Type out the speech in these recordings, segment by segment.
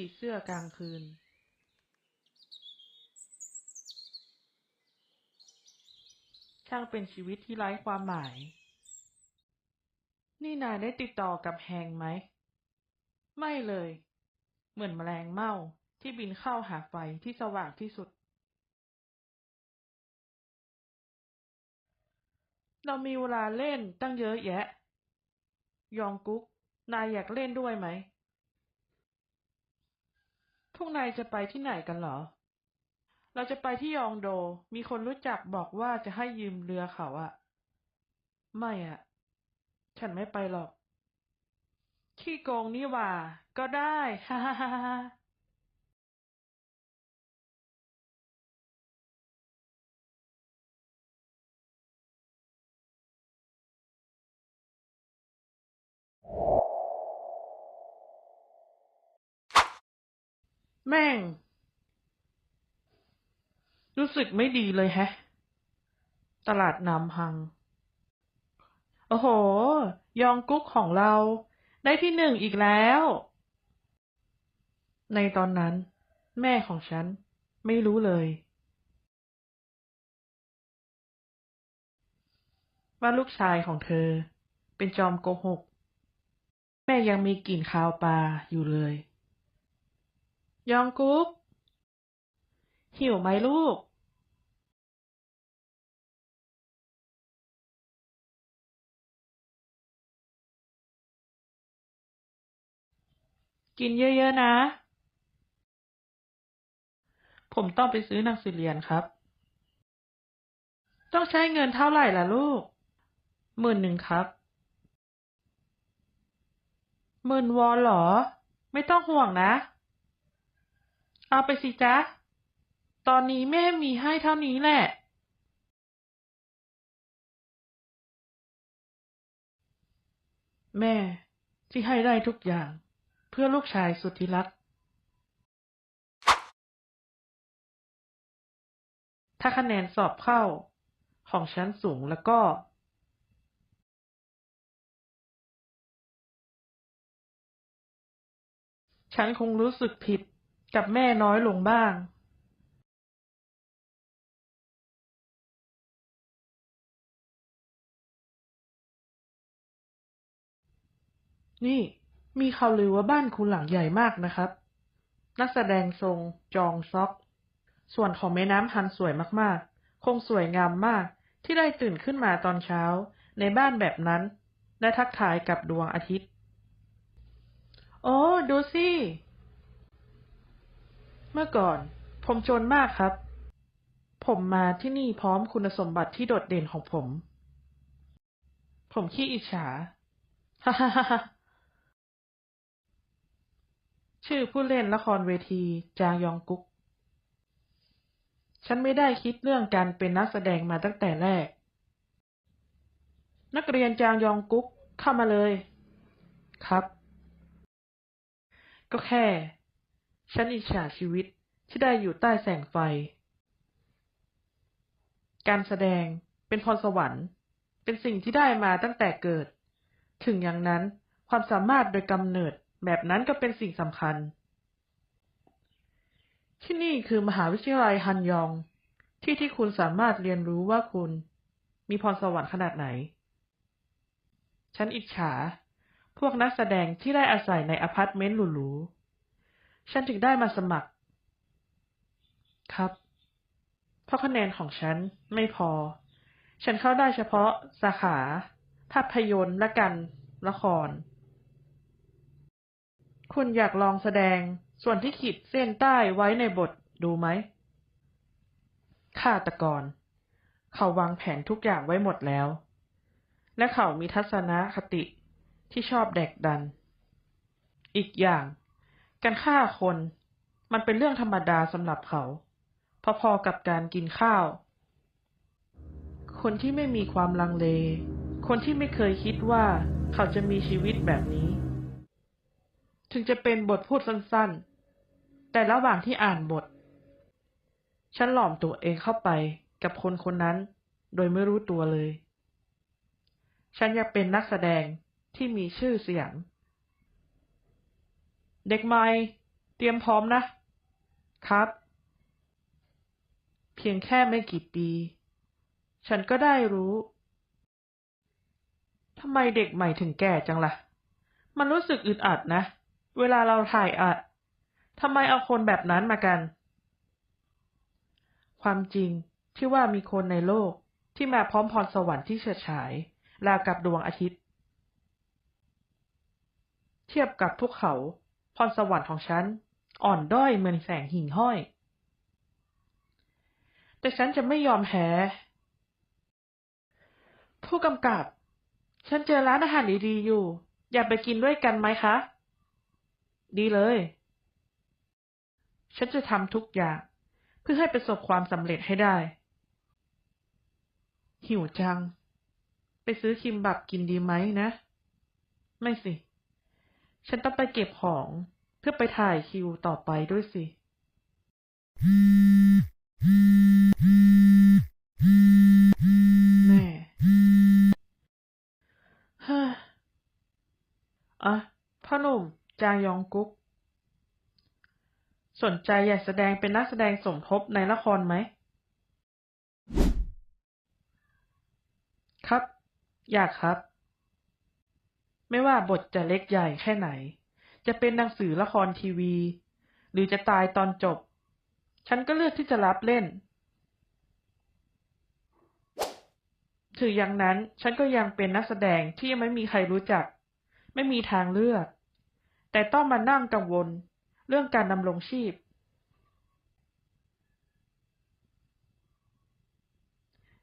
ผีเสื้อกลางคืน ช่างเป็นชีวิตที่ไร้ความหมาย นี่นายได้ติดต่อกับแฮงไหม ไม่เลย เหมือนแมลงเม่าที่บินเข้าหาไฟที่สว่างที่สุด เรามีเวลาเล่นตั้งเยอะแยะ ยองกุ๊ก นายอยากเล่นด้วยไหม วกนายจะไปที่ไหนกันเหรอ เราจะไปที่ยองโด มีคนรู้จักบอกว่าจะให้ยืมเรือเขาอะไม่อะฉันไม่ไปหรอก ขี้โกงนี่หว่า ก็ได้ฮ่าฮ่าฮ่าฮ่า แม่ง รู้สึกไม่ดีเลยแฮะ ตลาดน้ำพัง โอ้โห ยองกุ๊กของเรา ได้ที่หนึ่งอีกแล้ว ในตอนนั้น แม่ของฉันไม่รู้เลยว่าลูกชายของเธอเป็นจอมโกหก แม่ยังมีกลิ่นคาวปลาอยู่เลย ยองกุ๊ก หิวไหมลูกกินเยอะๆนะ ผมต้องไปซื้อหนังสือเรียนครับ ต้องใช้เงินเท่าไหร่ล่ะลูก หมื่นหนึ่งครับ หมื่นวอนหรอ ไม่ต้องห่วงนะ เอาไปสิจ๊ะ ตอนนี้แม่มีให้เท่านี้แหละ แม่ที่ให้ได้ทุกอย่าง เพื่อลูกชายสุดที่รัก ถ้าคะแนนสอบเข้าของฉันสูงแล้วก็ ฉันคงรู้สึกผิด กับแม่น้อยลงบ้างนี่มีข่าวลือว่าบ้านคุณหลังใหญ่มากนะครับ นักแสดงทรงจองซอก ส่วนของแม่น้ำฮันสวยมากๆ คงสวยงามมากที่ได้ตื่นขึ้นมาตอนเช้า ในบ้านแบบนั้น และทักทายกับดวงอาทิตย์ โอ้ ดูสิ เมื่อก่อน ผมจนมากครับ ผมมาที่นี่พร้อมคุณสมบัติที่โดดเด่นของผม ผมขี้อิจฉาฮ่าฮ่าฮ่าฮ่าชื่อผู้เล่นละครเวทีจางยองกุ๊ก ฉันไม่ได้คิดเรื่องการเป็นนักแสดงมาตั้งแต่แรก นักเรียนจางยองกุ๊กเข้ามาเลย ครับ ก็แค่ ฉันอิจฉาชีวิตที่ได้อยู่ใต้แสงไฟ การแสดงเป็นพรสวรรค์ เป็นสิ่งที่ได้มาตั้งแต่เกิด ถึงอย่างนั้นความสามารถโดยกำเนิดแบบนั้นก็เป็นสิ่งสำคัญ ที่นี่คือมหาวิทยาลัยฮันยอง ที่ที่คุณสามารถเรียนรู้ว่าคุณ มีพรสวรรค์ขนาดไหน ฉันอิจฉา พวกนักแสดงที่ได้อาศัยในอพาร์ตเมนต์หรูๆ ฉันถึงได้มาสมัคร ครับ เพราะคะแนนของฉันไม่พอ ฉันเข้าได้เฉพาะสาขา ภาพยนตร์และการละคร คุณอยากลองแสดงส่วนที่ขีดเส้นใต้ไว้ในบทดูไหมฆาตกร เขาวางแผนทุกอย่างไว้หมดแล้ว และเขามีทัศนคติที่ชอบแดกดัน อีกอย่าง การฆ่าคน มันเป็นเรื่องธรรมดาสำหรับเขา พอๆกับการกินข้าว คนที่ไม่มีความลังเล คนที่ไม่เคยคิดว่าเขาจะมีชีวิตแบบนี้ ถึงจะเป็นบทพูดสั้นๆ แต่ระหว่างที่อ่านบท ฉันหลอมตัวเองเข้าไปกับคนคนนั้น โดยไม่รู้ตัวเลย ฉันอยากเป็นนักแสดงที่มีชื่อเสียง เด็กใหม่ เตรียมพร้อมนะ ครับ เพียงแค่ไม่กี่ปี ฉันก็ได้รู้ทำไมเด็กใหม่ถึงแก่จังล่ะ มันรู้สึกอึดอัดนะ เวลาเราถ่ายอัดทำไมเอาคนแบบนั้นมากัน ความจริงที่ว่ามีคนในโลกที่มาพร้อมพรสวรรค์ที่เฉิดฉายราวกับดวงอาทิตย์ เทียบกับภูเขา รสวรรค์ของฉัน อ่อนด้อยเหมือนแสงหิ่งห้อย แต่ฉันจะไม่ยอมแพ้ผู้กำกับ ฉันเจอร้านอาหารดีๆอยู่ อยากไปกินด้วยกันไหมคะ ดีเลย ฉันจะทำทุกอย่าง เพื่อให้ประสบความสำเร็จให้ได้ หิวจัง ไปซื้อคิมบับกินดีไหมนะ ไม่สิ ฉันต้องไปเก็บของเพื่อไปถ่ายคิวต่อไปด้วยสิ แม่ฮ้ออะพ่อหนุ่มจางยองกุ๊ก สนใจอยากแสดงเป็นนักแสดงสมทบในละครไหม ครับ อยากครับ ไม่ว่าบทจะเล็กใหญ่แค่ไหน จะเป็นหนังสือละครทีวี หรือจะตายตอนจบ ฉันก็เลือกที่จะรับเล่น ถึงอย่างนั้นฉันก็ยังเป็นนักแสดงที่ยังไม่มีใครรู้จัก ไม่มีทางเลือก แต่ต้องมานั่งกังวล เรื่องการดำรงชีพ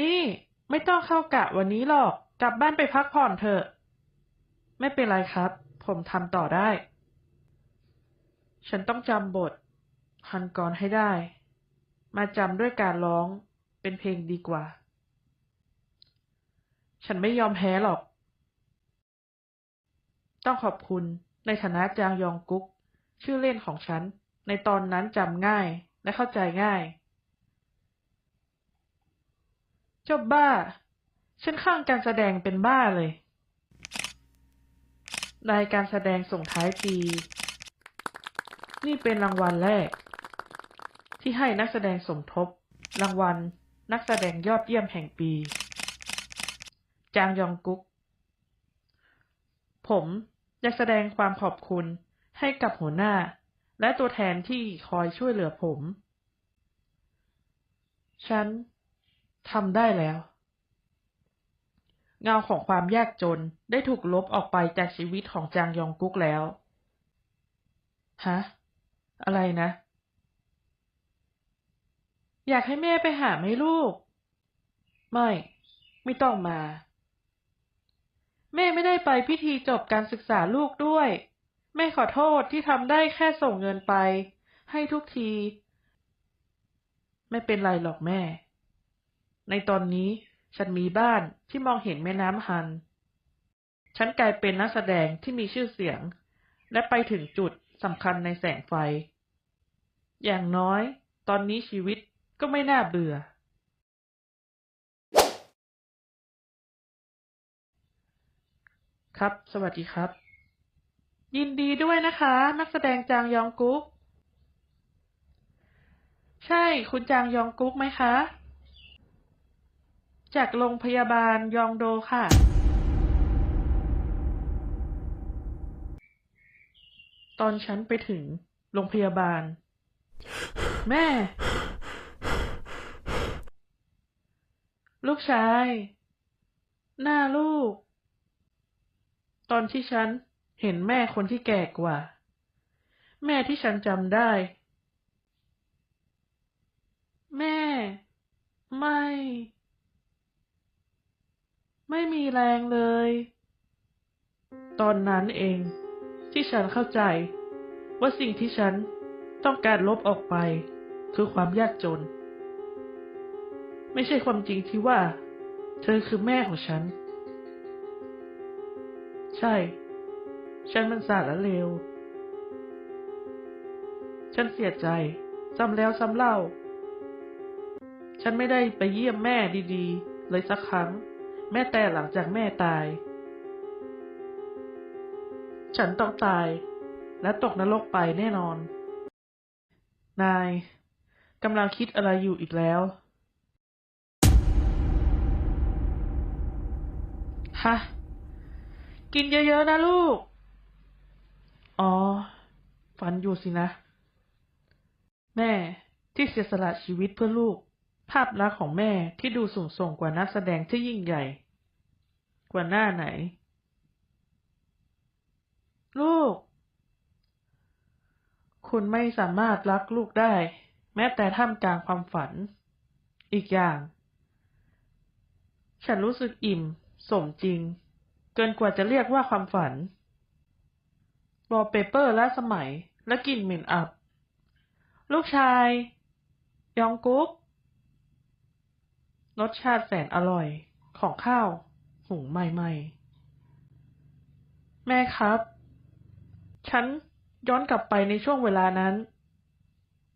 นี่ไม่ต้องเข้ากะวันนี้หรอก กลับบ้านไปพักผ่อนเถอะ ไม่เป็นไรครับ ผมทำต่อได้ ฉันต้องจำบทฮันกรให้ได้ มาจำด้วยการร้องเป็นเพลงดีกว่า ฉันไม่ยอมแพ้หรอก ต้องขอบคุณในฐานะจางยองกุ๊ก ชื่อเล่นของฉัน ในตอนนั้นจำง่ายและเข้าใจง่ายเจ้าบ้า ฉันข้างการแสดงเป็นบ้าเลย รายการแสดงส่งท้ายปี นี่เป็นรางวัลแรก ที่ให้นักแสดงสมทบ รางวัล นักแสดงยอดเยี่ยมแห่งปี จางยองกุ๊ก ผมอยากแสดงความขอบคุณให้กับหัวหน้า และตัวแทนที่คอยช่วยเหลือผม ฉันทำได้แล้ว เงาของความยากจนได้ถูกลบออกไปจากชีวิตของจางยองกุ๊กแล้ว ฮะ อะไรนะ อยากให้แม่ไปหาไหมลูก ไม่ ไม่ต้องมา แม่ไม่ได้ไปพิธีจบการศึกษาลูกด้วย แม่ขอโทษที่ทำได้แค่ส่งเงินไป ให้ทุกที ไม่เป็นไรหรอกแม่ ในตอนนี้ ฉันมีบ้านที่มองเห็นแม่น้ำฮัน ฉันกลายเป็นนักแสดงที่มีชื่อเสียง และไปถึงจุดสำคัญในแสงไฟ อย่างน้อย ตอนนี้ชีวิตก็ไม่น่าเบื่อ ครับ สวัสดีครับ ยินดีด้วยนะคะ นักแสดงจางยองกุ๊ก ใช่ คุณจางยองกุ๊กไหมคะ จากโรงพยาบาลยองโดค่ะตอนฉันไปถึงโรงพยาบาล แม่ ลูกชาย หน้าลูก ตอนที่ฉันเห็นแม่คนที่แก่กว่า แม่ที่ฉันจำได้ แม่ ไม่ ไม่มีแรงเลย ตอนนั้นเอง ที่ฉันเข้าใจ ว่าสิ่งที่ฉันต้องการลบออกไป คือความยากจน ไม่ใช่ความจริงที่ว่า เธอคือแม่ของฉัน ใช่ ฉันมันสาดและเลว ฉันเสียใจซ้ำแล้วซ้ำเล่า ฉันไม่ได้ไปเยี่ยมแม่ดีๆ เลยสักครั้ง แม้แต่หลังจากแม่ตาย ฉันต้องตาย และตกนรกไปแน่นอน นายกำลังคิดอะไรอยู่อีกแล้ว ฮะ กินเยอะๆนะลูก อ๋อ ฝันอยู่สินะ แม่ที่เสียสละชีวิตเพื่อลูก ภาพลักษณ์ของแม่ที่ดูสูงส่งกว่านักแสดงที่ยิ่งใหญ่ กว่าหน้าไหน ลูก คุณไม่สามารถรักลูกได้ แม้แต่ท่ามกลางความฝัน อีกอย่าง ฉันรู้สึกอิ่ม สมจริง เกินกว่าจะเรียกว่าความฝันวอลเปเปอร์ล้าสมัยและกลิ่นเหม็นอับ ลูกชาย ยองกุ๊ก รสชาติแสนอร่อย ของข้าว หุงใหม่ๆ แม่ครับ ฉันย้อนกลับไปในช่วงเวลานั้น